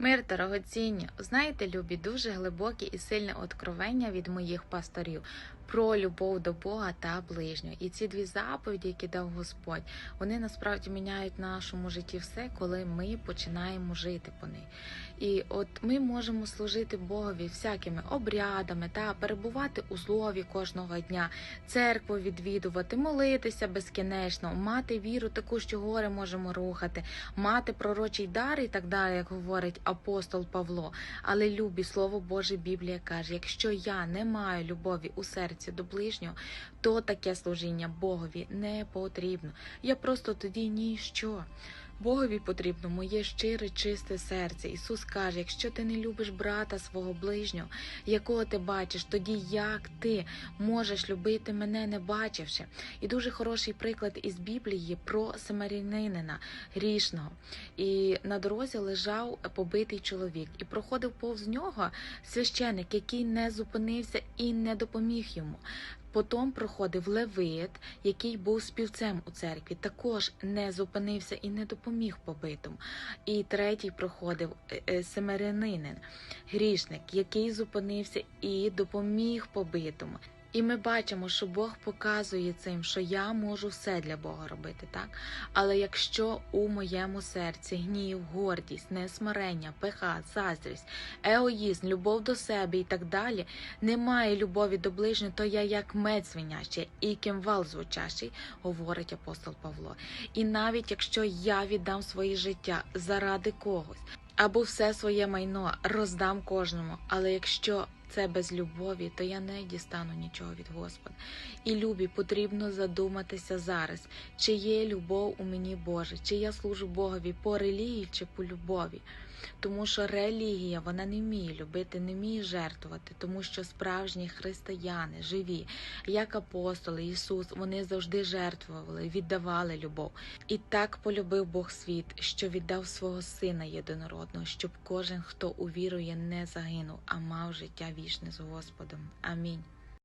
Мир дорогоцінні, знаєте, любі, дуже глибокі і сильне откровення від моїх пасторів про любов до Бога та ближнього. І ці дві заповіді, які дав Господь, вони насправді міняють нашому житті все, коли ми починаємо жити по них. І от ми можемо служити Богові всякими обрядами та перебувати у слові кожного дня, церкву відвідувати, молитися безкінечно, мати віру таку, що гори можемо рухати, мати пророчий дар і так далі, як говорить апостол Павло. Але любі слово Боже, Біблія каже: якщо я не маю любові у серці до ближнього, то таке служіння Богові не потрібно. Я просто тоді ніщо. Богові потрібно моє щире, чисте серце. Ісус каже: якщо ти не любиш брата свого ближнього, якого ти бачиш, тоді як ти можеш любити мене, не бачивши? І дуже хороший приклад із Біблії про самарянина грішного. І на дорозі лежав побитий чоловік, і проходив повз нього священик, який не зупинився і не допоміг йому. Потім проходив Левит, який був співцем у церкві, також не зупинився і не допоміг побитому. І третій проходив е, е, семерянинин, грішник, який зупинився і допоміг побитому. І ми бачимо, що Бог показує цим, що я можу все для Бога робити, так? Але якщо у моєму серці гнів, гордість, несмирення, пеха, заздрість, егоїзм, любов до себе і так далі, немає любові до ближнього, то я як мед свинящий і кимвал звучащий, говорить апостол Павло. І навіть якщо я віддам своє життя заради когось, або все своє майно роздам кожному, але якщо це без любові, то я не дістану нічого від Господа. І любі потрібно задуматися зараз, чи є любов у мені Боже, чи я служу Богові по релігії чи по любові. Тому що релігія вона не вміє любити, не вміє жертвувати, тому що справжні християни живі, як апостоли, Ісус, вони завжди жертвували, віддавали любов. І так полюбив Бог світ, що віддав свого Сина єдинородного, щоб кожен, хто увірує, не загинув, а мав життя вічне з Господом. Амінь.